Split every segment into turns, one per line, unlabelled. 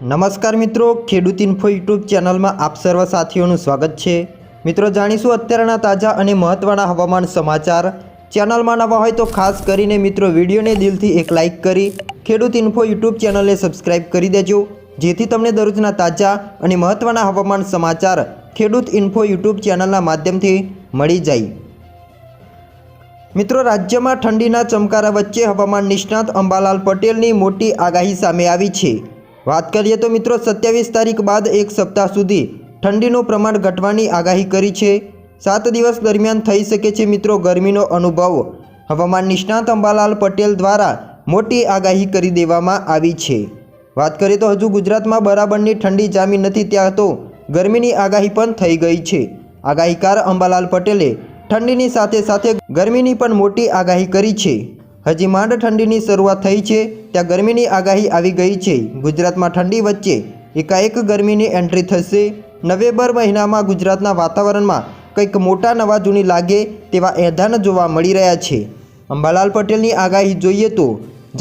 નમસ્કાર મિત્રો, ખેડૂત ઇન્ફો યુટ્યુબ ચેનલમાં આપ સર્વ સાથીઓનું સ્વાગત છે. મિત્રો, જાણીશું અત્યારના તાજા અને મહત્ત્વના હવામાન સમાચાર. ચેનલમાં નવા હોય તો ખાસ કરીને મિત્રો, વિડીયોને દિલથી એક લાઇક કરી, ખેડૂત ઇન્ફો યુટ્યુબ ચેનલને સબસ્ક્રાઇબ કરી દેજો. જેથી તમને દરરોજના તાજા અને મહત્ત્વના હવામાન સમાચાર ખેડૂત ઇન્ફો યુટ્યુબ ચેનલના માધ્યમથી મળી જાય. મિત્રો, રાજ્યમાં ઠંડીના ચમકારા વચ્ચે હવામાન નિષ્ણાત અંબાલાલ પટેલની મોટી આગાહી સામે આવી છે. વાત કરીએ તો મિત્રો સત્યાવીસ તારીખ બાદ એક સપ્તાહ સુધી ઠંડીનું પ્રમાણ ઘટવાની આગાહી કરી છે. સાત દિવસ દરમિયાન થઈ શકે છે મિત્રો ગરમીનો અનુભવ. હવામાન નિષ્ણાત અંબાલાલ પટેલ દ્વારા મોટી આગાહી કરી દેવામાં આવી છે. વાત કરીએ તો હજુ ગુજરાતમાં બરાબરની ઠંડી જામી નથી ત્યાં તો ગરમીની આગાહી પણ થઈ ગઈ છે. આગાહીકાર અંબાલાલ પટેલે ઠંડીની સાથે સાથે ગરમીની પણ મોટી આગાહી કરી છે. હજી માંડ ઠંડીની શરૂઆત થઈ છે, ત્યાં ગરમીની આગાહી આવી ગઈ છે. ગુજરાતમાં ઠંડી વચ્ચે એકાએક ગરમીની એન્ટ્રી થશે. નવેમ્બર મહિનામાં ગુજરાતના વાતાવરણમાં કંઈક મોટા નવા જૂની લાગે તેવા એધાન જોવા મળી રહ્યા છે. અંબાલાલ પટેલની આગાહી જોઈએ તો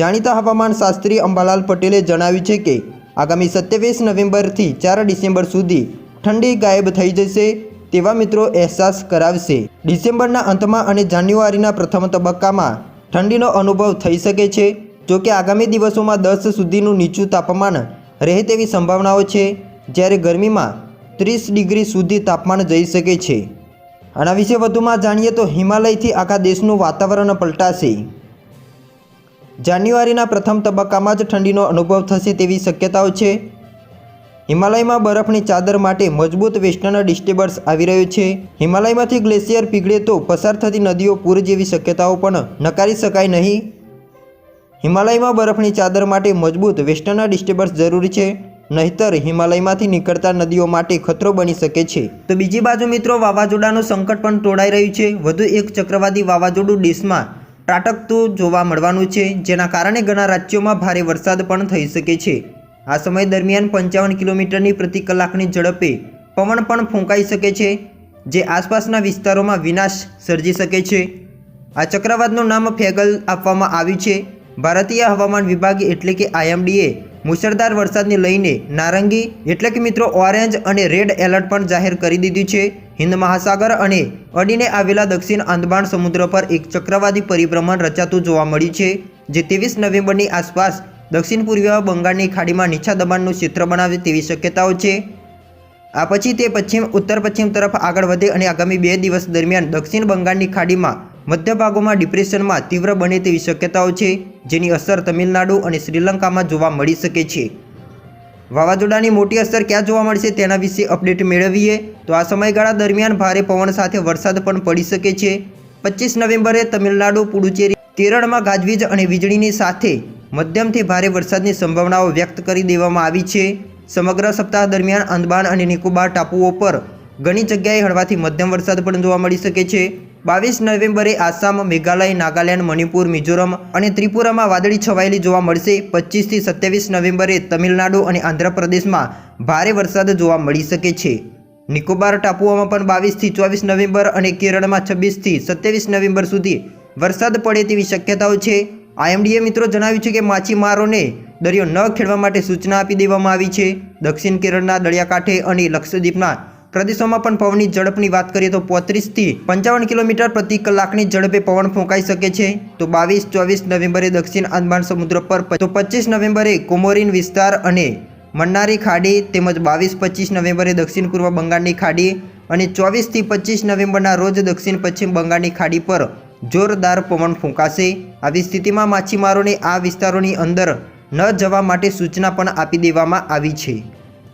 જાણીતા હવામાન શાસ્ત્રી અંબાલાલ પટેલે જણાવ્યું છે કે, આગામી સત્યાવીસ નવેમ્બરથી ચાર ડિસેમ્બર સુધી ઠંડી ગાયબ થઈ જશે તેવા મિત્રો અહેસાસ કરાવશે. ડિસેમ્બરના અંતમાં અને જાન્યુઆરીના પ્રથમ તબક્કામાં ઠંડીનો અનુભવ થઈ શકે છે. જો કે આગામી દિવસોમાં દસ સુધીનું નીચું તાપમાન રહે તેવી સંભાવનાઓ છે. જ્યારે ગરમીમાં ત્રીસ ડિગ્રી સુધી તાપમાન જઈ શકે છે. આના વિશે વધુમાં જાણીએ તો હિમાલયથી આખા દેશનું વાતાવરણ પલટાશે. જાન્યુઆરીના પ્રથમ તબક્કામાં જ ઠંડીનો અનુભવ થશે તેવી શક્યતાઓ છે. હિમાલયમાં બરફની ચાદર માટે મજબૂત વેસ્ટર્ન ડિસ્ટર્બન્સ આવી રહ્યું છે. હિમાલયમાંથી ગ્લેશિયર પીગળે તો પસાર થતી નદીઓ પૂર જેવી શક્યતાઓ પણ નકારી શકાય નહીં. હિમાલયમાં બરફની ચાદર માટે મજબૂત વેસ્ટર્ન ડિસ્ટર્બન્સ જરૂરી છે, નહીતર હિમાલયમાંથી નીકળતા નદીઓ માટે ખતરો બની શકે છે. તો બીજી બાજુ મિત્રો, વાવાઝોડાનું સંકટ પણ તોડાઈ રહ્યું છે. વધુ એક ચક્રવાદી વાવાઝોડું દેશમાં ત્રાટકતું જોવા મળવાનું છે, જેના કારણે ઘણા રાજ્યોમાં ભારે વરસાદ પણ થઈ શકે છે. આ સમય દરમિયાન પંચાવન કિલોમીટરની પ્રતિ કલાકની ઝડપે પવન પણ ફૂંકાઈ શકે છે, જે આસપાસના વિસ્તારોમાં વિનાશ સર્જી શકે છે. આ ચક્રવાતનું નામ ફેગલ આપવામાં આવ્યું છે. ભારતીય હવામાન વિભાગ એટલે કે આઈએમડીએ મુશળધાર વરસાદને લઈને નારંગી એટલે કે મિત્રો ઓરેન્જ અને રેડ એલર્ટ પણ જાહેર કરી દીધું છે. હિન્દ મહાસાગર અને અડીને આવેલા દક્ષિણ આંદમાન સમુદ્ર પર એક ચક્રવાતી પરિભ્રમણ રચાતું જોવા મળ્યું છે, જે ત્રેવીસ નવેમ્બરની આસપાસ દક્ષિણ પૂર્વીય બંગાળની ખાડીમાં નીચા દબાણનું ક્ષેત્ર બનાવે તેવી શક્યતાઓ છે. આ પછી તે પશ્ચિમ, ઉત્તર પશ્ચિમ તરફ આગળ વધે અને આગામી બે દિવસ દરમિયાન દક્ષિણ બંગાળની ખાડીમાં મધ્ય ભાગોમાં ડિપ્રેશનમાં તીવ્ર બને તેવી શક્યતાઓ છે, જેની અસર તમિલનાડુ અને શ્રીલંકામાં જોવા મળી શકે છે. વાવાઝોડાની મોટી અસર ક્યાં જોવા મળશે તેના વિશે અપડેટ મેળવીએ તો આ સમયગાળા દરમિયાન ભારે પવન સાથે વરસાદ પણ પડી શકે છે. પચીસ નવેમ્બરે તમિલનાડુ, પુડુચેરી, કેરળમાં ગાજવીજ અને વીજળીની સાથે મધ્યમથી ભારે વરસાદની સંભાવનાઓ વ્યક્ત કરી દેવામાં આવી છે. સમગ્ર સપ્તાહ દરમિયાન અંદમાન અને નિકોબાર ટાપુઓ પર ઘણી જગ્યાએ હળવાથી મધ્યમ વરસાદ પણ જોવા મળી શકે છે. બાવીસ નવેમ્બરે આસામ, મેઘાલય, નાગાલેન્ડ, મણિપુર, મિઝોરમ અને ત્રિપુરામાં વાદળી છવાયેલી જોવા મળશે. પચીસથી સત્યાવીસ નવેમ્બરે તમિલનાડુ અને આંધ્રપ્રદેશમાં ભારે વરસાદ જોવા મળી શકે છે. નિકોબાર ટાપુઓમાં પણ બાવીસથી ચોવીસ નવેમ્બર અને કેરળમાં છવ્વીસથી સત્યાવીસ નવેમ્બર સુધી વરસાદ પડે તેવી શક્યતાઓ છે. આઈએમડીએ મિત્રો જણાવ્યું છે કે માછીમારોને દરિયો ન ખેડવા માટે સૂચના આપી દેવામાં આવી છે. દક્ષિણ કેરળના દરિયાકાંઠે અને લક્ષદ્વીપના પ્રદેશોમાં પણ પવનની ઝડપની વાત કરીએ તો પોત્રીસથી પંચાવન કિલોમીટર પ્રતિ કલાકની ઝડપે પવન ફૂંકાઈ શકે છે. તો બાવીસ, ચોવીસ નવેમ્બરે દક્ષિણ આંદમાન સમુદ્ર પર તો પચીસ નવેમ્બરે કોમોરિન વિસ્તાર અને મન્નારી ખાડી તેમજ બાવીસ, પચીસ નવેમ્બરે દક્ષિણ પૂર્વ બંગાળની ખાડી અને ચોવીસથી પચીસ નવેમ્બરના રોજ દક્ષિણ પશ્ચિમ બંગાળની ખાડી પર જોરદાર પવન ફૂંકાશે. આવી સ્થિતિમાં માછીમારોને આ વિસ્તારોની અંદર ન જવા માટે સૂચના પણ આપી દેવામાં આવી છે.